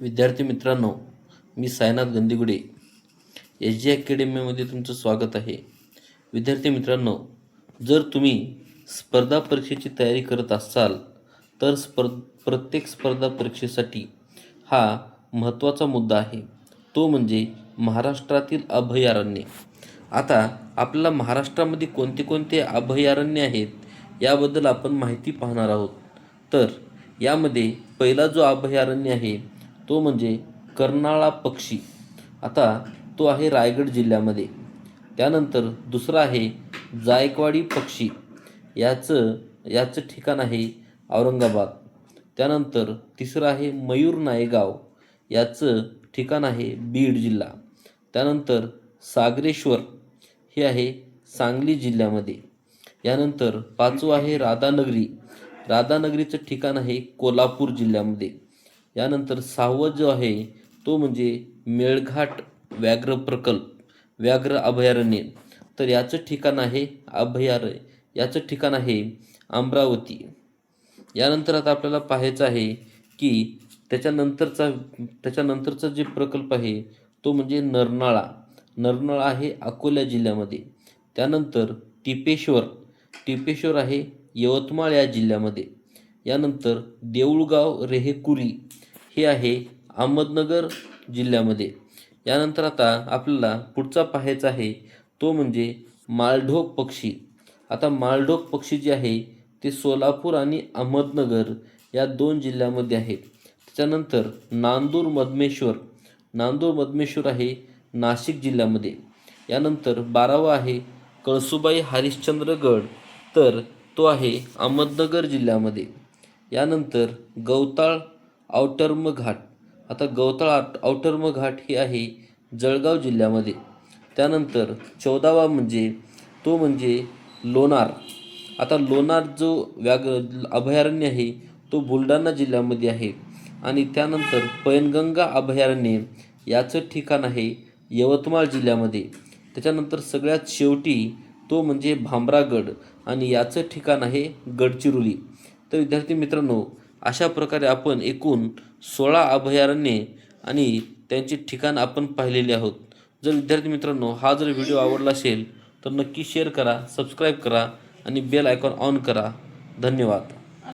विद्यार्थी मित्रांनो मी Sainath गंदीगुडे. S G अकॅडमीमध्ये तुमचं स्वागत आहे. विद्यार्थी मित्रांनो जर तुम्ही स्पर्धा परीक्षेची तयारी करत असाल तर स्पर् प्रत्येक स्पर्धा परीक्षेसाठी हा महत्त्वाचा मुद्दा आहे. तो म्हणजे महाराष्ट्रातील अभयारण्ये. आता आपल्याला महाराष्ट्रामध्ये कोणते कोणते अभयारण्य आहेत याबद्दल आपण माहिती पाहणार आहोत. तर यामध्ये पहिला जो अभयारण्य आहे तो म्हणजे कर्नाळा पक्षी. आता तो आहे रायगड जिल्ह्यामध्ये. त्यानंतर दुसरा आहे जायकवाडी पक्षी. याचं याचं ठिकाण आहे औरंगाबाद. त्यानंतर तिसरं आहे मयूर नायगाव. याचं ठिकाण आहे बीड जिल्हा. त्यानंतर सागरेश्वर. हे आहे सांगली जिल्ह्यामध्ये. यानंतर पाचवं आहे राधानगरी. राधानगरीचं ठिकाण आहे कोल्हापूर जिल्ह्यामध्ये. यानंतर सहावं जो आहे तो म्हणजे मेळघाट व्याघ्र प्रकल्प व्याघ्र अभयारण्य. तर याचं ठिकाण आहे अभयारण्य. याचं ठिकाण आहे अमरावती. यानंतर आता आपल्याला पाहायचं आहे की त्याच्यानंतरचा त्याच्यानंतरचा जे प्रकल्प आहे तो म्हणजे नरनाळा. नरनाळा आहे अकोला जिल्ह्यामध्ये. त्यानंतर टिपेश्वर. टिपेश्वर आहे यवतमाळ या जिल्ह्यामध्ये. यानंतर देऊळगाव रेहेकुरी. हे आहे अहमदनगर जिल्ह्यामध्ये. यानंतर आता आपल्याला पुढचा पाहायचा आहे तो म्हणजे मालढोक पक्षी. आता मालढोक पक्षी जे आहे ते सोलापूर आणि अहमदनगर या दोन जिल्ह्यामध्ये आहे त्याच्यानंतर नांदूर मधमेश्वर. नांदूर मधमेश्वर आहे नाशिक जिल्ह्यामध्ये. यानंतर बारावा आहे कळसुबाई हरिश्चंद्रगड. तर तो आहे अहमदनगर जिल्ह्यामध्ये. यानंतर गवताळ औटर्म घाट. आता गवताळ आट औटर्म घाट हे आहे जळगाव जिल्ह्यामध्ये. त्यानंतर चौदावा म्हणजे तो म्हणजे लोणार. आता लोणार जो व्याघ्र अभयारण्य आहे तो बुलढाणा जिल्ह्यामध्ये आहे. आणि त्यानंतर पैनगंगा अभयारण्य याचं ठिकाण आहे यवतमाळ जिल्ह्यामध्ये. त्याच्यानंतर सगळ्यात शेवटी तो म्हणजे भामरागड आणि याचं ठिकाण आहे गडचिरोली. तर विद्यार्थी मित्रांनो अशा प्रकारे आपण एकूण सोळा अभयारण्ये आणि त्यांचे ठिकाण आपण पाहिलेले आहोत. जर विद्यार्थी मित्रांनो हा जर व्हिडिओ आवडला असेल तर नक्की शेअर करा सबस्क्राईब करा आणि बेल आयकॉन ऑन करा. धन्यवाद.